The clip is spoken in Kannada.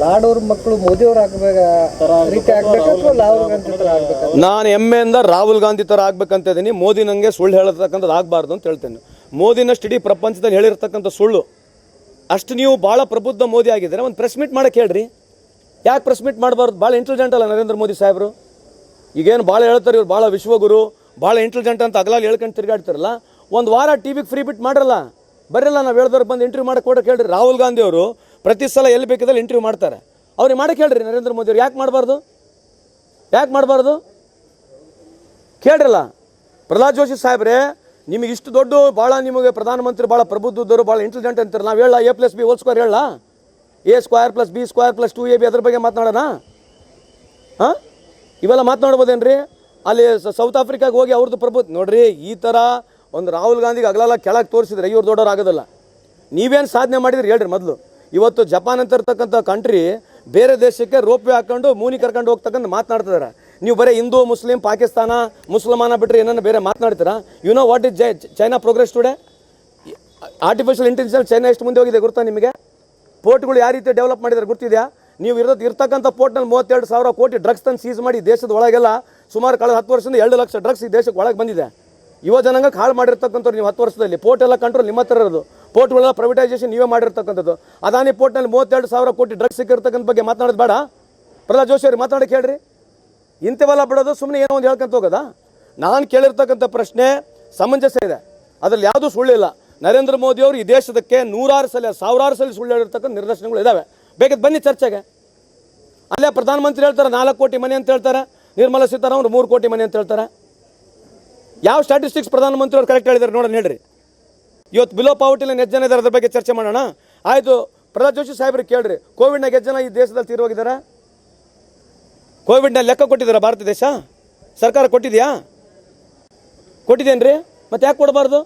ಲಾಡೋರ್ ಮಕ್ಕಳು ಮೋದಿಯವ್ರು ಆಗ್ಬೇಕ. ರೀತಿ ಆಗ್ಬೇಕಾ ಅಥವಾ ರಾಹುಲ್ ಗಾಂಧಿ ತರ ಆಗ್ಬೇಕಾ ನಾನು ಹೆಮ್ಮೆಯಿಂದ ರಾಹುಲ್ ಗಾಂಧಿ ಥರ ಆಗ್ಬೇಕಂತ ಇದ್ದೀನಿ ಮೋದಿ ನಂಗೆ ಸುಳ್ಳು ಹೇಳತಕ್ಕಂಥದ್ದು ಆಗ್ಬಾರ್ದು ಅಂತ ಹೇಳ್ತೇನೆ. ಮೋದಿನಷ್ಟು ಇಡೀ ಪ್ರಪಂಚದಲ್ಲಿ ಹೇಳಿರ್ತಕ್ಕಂಥ ಸುಳ್ಳು. ಅಷ್ಟು ನೀವು ಭಾಳ ಪ್ರಬುದ್ಧ ಮೋದಿ ಆಗಿದ್ರೆ ಒಂದು ಪ್ರೆಸ್ ಮೀಟ್ ಮಾಡಕ್ಕೆ ಹೇಳ್ರಿ. ಯಾಕೆ ಪ್ರೆಸ್ ಮೀಟ್ ಮಾಡಬಾರ್ದು? ಭಾಳ ಇಂಟೆಲಿಜೆಂಟ್ ಅಲ್ಲ ನರೇಂದ್ರ ಮೋದಿ ಸಾಹೇಬರು. ಈಗೇನು ಭಾಳ ಹೇಳ್ತಾರೆ ಇವ್ರು ಭಾಳ ವಿಶ್ವಗುರು. ಭಾಳ ಇಂಟೆಲಿಜೆಂಟ್ ಅಂತ ಅಗಲಾಗಿ ಹೇಳ್ಕೊಂಡು ತಿರುಗಾಡ್ತಾರಲ್ಲ. ಒಂದು ವಾರ ಟಿ ವಿಗೆ ಫ್ರೀ ಬಿಟ್ ಮಾಡ್ರಲ್ಲ. ಬರಲ್ಲ ನಾವು ಹೇಳ್ದವ್ರು ಬಂದು ಇಂಟರ್ವ್ಯೂ ಮಾಡಕ್ಕೆ ಕೊಡೋಕೆ ಹೇಳ್ರಿ. ರಾಹುಲ್ ಗಾಂಧಿ ಅವರು ಪ್ರತಿ ಸಲ ಎಲ್ಲಿ ಬೇಕಿದ್ದಲ್ಲಿ ಇಂಟರ್ವ್ಯೂ ಮಾಡ್ತಾರೆ. ಅವ್ರಿಗೆ ಮಾಡಕ್ಕೆ ಹೇಳ್ರಿ ನರೇಂದ್ರ ಮೋದಿ ಯಾಕೆ ಮಾಡಬಾರ್ದು? ಯಾಕೆ ಮಾಡಬಾರ್ದು? ಕೇಳ್ರಲ್ಲ. ಪ್ರಹ್ಲಾದ್ ಜೋಶಿ ಸಾಹೇಬ್ರೆ, ನಿಮಗೆ ಇಷ್ಟು ದೊಡ್ಡ ಭಾಳ ನಿಮಗೆ ಪ್ರಧಾನಮಂತ್ರಿ ಭಾಳ ಪ್ರಬುದ್ಧರು ಭಾಳ ಇಂಟೆಲಿಜೆಂಟ್ ಅಂತಾರೆ. ನಾವು ಹೇಳ a plus b whole square ಹೇಳ. A square plus b square plus two a b ಅದ್ರ ಬಗ್ಗೆ ಮಾತನಾಡೋಣ? ಹಾಂ? ಇವೆಲ್ಲ ಮಾತನಾಡ್ಬೋದೇನ್ರಿ? ಅಲ್ಲಿ ಸೌತ್ ಆಫ್ರಿಕಾಗೆ ಹೋಗಿ ಅವ್ರದ್ದು ಪ್ರಭು ನೋಡ್ರಿ, ಈ ಥರ ಒಂದು ರಾಹುಲ್ ಗಾಂಧಿಗೆ ಅಗಲೆಲ್ಲ ಕೆಳಗೆ ತೋರಿಸಿದ್ರೆ ಇವ್ರು ದೊಡ್ಡವ್ರು ಆಗೋದಿಲ್ಲ. ನೀವೇನು ಸಾಧನೆ ಮಾಡಿದ್ರಿ ಹೇಳ್ರಿ ಮೊದಲು. ಇವತ್ತು ಜಪಾನ್ ಅಂತ ಇರ್ತಕ್ಕಂಥ ಕಂಟ್ರಿ ಬೇರೆ ದೇಶಕ್ಕೆ ರೋಪ್ವೇ ಹಾಕೊಂಡು ಮೂನಿ ಕರ್ಕೊಂಡು ಹೋಗ್ತಕ್ಕಂಥ ಮಾತನಾಡ್ತಿದ್ದಾರೆ ನೀವು ಬರೀ ಹಿಂದೂ, ಮುಸ್ಲಿಂ, ಪಾಕಿಸ್ತಾನ, ಮುಸಲ್ಮಾನ ಬಿಟ್ಟರೆ ಏನನ್ನ ಬೇರೆ ಮಾತನಾಡ್ತೀರಾ? You know what is Jai China progress today artificial intelligence China ಎಷ್ಟು ಮುಂದೆ ಹೋಗಿದೆ ಗೊತ್ತಾ ನಿಮಗೆ? ಪೋರ್ಟ್ಗಳು ಯಾವ ರೀತಿ ಡೆವಲಪ್ ಮಾಡಿದ್ದಾರೆ ಗೊತ್ತಿದೆಯಾ ನೀವು ಇರೋದು ಇರ್ತಕ್ಕಂಥ ಪೋರ್ಟ್ನಲ್ಲಿ ಮೂವತ್ತೆರಡು ಸಾವಿರ ಕೋಟಿ ಡ್ರಗ್ಸ್ ತಂದು ಸೀಸ್ ಮಾಡಿ ದೇಶದ ಒಳಗೆಲ್ಲ ಸುಮಾರು ಕಳೆದ ಹತ್ತು ವರ್ಷದಿಂದ ಎರಡು ಲಕ್ಷ ಡ್ರಗ್ಸ್ ಈ ದೇಶಕ್ಕೆ ಒಳಗೆ ಬಂದಿದೆ. ಯುವ ಜನಾಂಗಕ್ಕೆ ಹಾಳು ಮಾಡಿರ್ತಕ್ಕಂಥವ್ರು ನೀವು ಹತ್ತು ವರ್ಷದಲ್ಲಿ. ಪೋರ್ಟ್ ಎಲ್ಲ ಕಂಟ್ರೋಲ್ ನಿಮ್ಮ ಹತ್ರ ಇರೋದು. ಪೋರ್ಟ್ಗಳೆಲ್ಲ ಪ್ರೈವೇಟೈಸೇಷನ್ ನೀವೇ ಮಾಡಿರ್ತಕ್ಕಂಥದ್ದು. ಅದಾನಿ ಪೋರ್ಟ್ನಲ್ಲಿ ಮೂವತ್ತೆರಡು ಸಾವಿರ ಕೋಟಿ ಡ್ರಗ್ಸ್ ಸಿಕ್ಕಿರ್ತಕ್ಕಂಥ ಬಗ್ಗೆ ಮಾತನಾಡೋದು ಬೇಡ. ಪ್ರಹ್ಲಾದ್ ಜೋಶಿ ಅವ್ರಿಗೆ ಮಾತಾಡಕ್ಕೆ ಹೇಳ್ರಿ. ಇಂಥವೆಲ್ಲ ಬಿಡೋದು ಸುಮ್ಮನೆ ಏನೋ ಒಂದು ಹೇಳ್ಕೊಂತ ಹೋಗೋದಾ? ನಾನು ಕೇಳಿರ್ತಕ್ಕಂಥ ಪ್ರಶ್ನೆ ಸಮಂಜಸ ಇದೆ. ಅದರಲ್ಲಿ ಯಾವುದೂ ಸುಳ್ಳಿಲ್ಲ. ನರೇಂದ್ರ ಮೋದಿ ಅವರು ಈ ದೇಶದಕ್ಕೆ ನೂರಾರು ಸಲ, ಸಾವಿರಾರು ಸಲ ಸುಳ್ಳು ಹೇಳಿರ್ತಕ್ಕಂಥ ನಿದರ್ಶನಗಳು ಇದ್ದಾವೆ ಬೇಕಾದ್ ಬನ್ನಿ ಚರ್ಚೆಗೆ. ಅಲ್ಲೇ ಪ್ರಧಾನಮಂತ್ರಿ ಹೇಳ್ತಾರೆ, ನಾಲ್ಕು ಕೋಟಿ ಮನೆ ಅಂತ ಹೇಳ್ತಾರೆ. ನಿರ್ಮಲಾ ಸೀತಾರಾಮನ್ ಮೂರು ಕೋಟಿ ಮನೆ ಅಂತ ಹೇಳ್ತಾರೆ. ಯಾವ ಸ್ಟ್ಯಾಟಿಸ್ಟಿಕ್ಸ್ ಪ್ರಧಾನಮಂತ್ರಿ ಅವರು ಕರೆಕ್ಟ್ ಹೇಳಿದ್ದಾರೆ ನೋಡೋಣ, ಹೇಳ್ರಿ. ಇವತ್ತು ಬಿಲೋ ಪಾವಟಿಲಿ ಎಷ್ಟು ಜನ ಇದ್ದಾರೆ ಅದ್ರ ಬಗ್ಗೆ ಚರ್ಚೆ ಮಾಡೋಣ. ಆಯಿತು, ಪ್ರಹ್ಲಾದ್ ಜೋಶಿ ಸಾಹೇಬ್ರಿಗೆ ಕೇಳ್ರಿ ಕೋವಿಡ್ನಾಗ ಎಷ್ಟು ಜನ ಈ ದೇಶದಲ್ಲಿ ತೀರೋಗಿದ್ದಾರೆ ಕೋವಿಡ್ನ ಲೆಕ್ಕ ಕೊಟ್ಟಿದ್ದಾರೆ ಭಾರತ ದೇಶ? ಸರ್ಕಾರ ಕೊಟ್ಟಿದೆಯಾ? ಕೊಟ್ಟಿದ್ದೇನ್ರಿ ಮತ್ತೆ ಯಾಕೆ ಕೊಡಬಾರ್ದು?